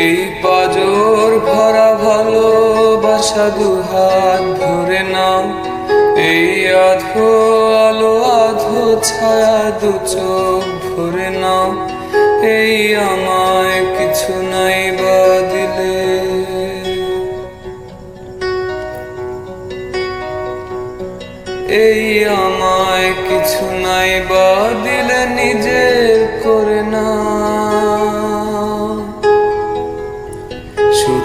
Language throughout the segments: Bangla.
এই পাজর ভরা ভালোবাসা দুহাত ধরে নাও। এই আধো আলো, আধো ছায়া দু চোখ ভরে নাও। এই আমায় কিছু নাই বা দিলে। এই আমায় কিছু নাই বা দিলে নিজের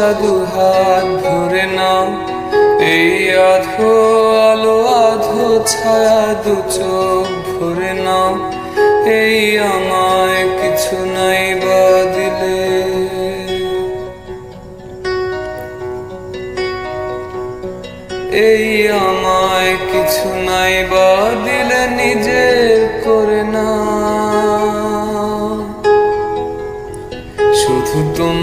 ভালোবাসা দুহাত ধরে নাও। এই আধো আলো আধো ছায়া দু চোখ ভরে নাও। এই আমায় কিছু নাই বা দিলে। এই আমায় কিছু নাই বা দিলে, নিজের করে না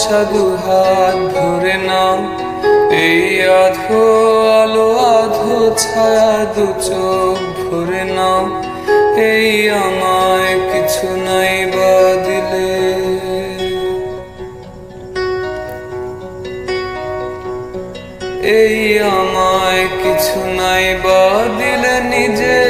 ভালোবাসা দুহাত ধরে নাও। এই আধো আলো আধো ছায়া দু চোখ ভরে নাও। এই আমায় কিছু নাই বা দিলে এই আমায় কিছু নাই বা দিলে নিজের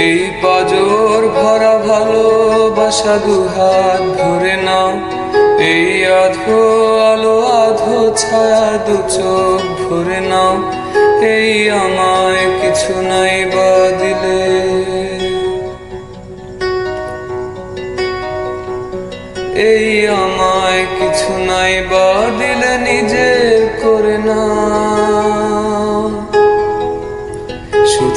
এই পাজর ভরা ভালোবাসা দুহাত ধরে নাও। এই আধো আলো, আধো ছায়া দু চোখ ভরে নাও। এই আমায় কিছু নাই বা দিলে। এই আমায় কিছু নাই বা দিলে নিজে করে না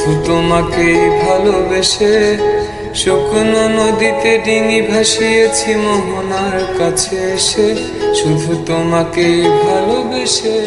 শুধু তোমাকে ভালোবেসে শুকনো নদীতে ডিঙি ভাসিয়েছি মোহনার কাছে এসে শুধু তোমাকে ভালোবেসে।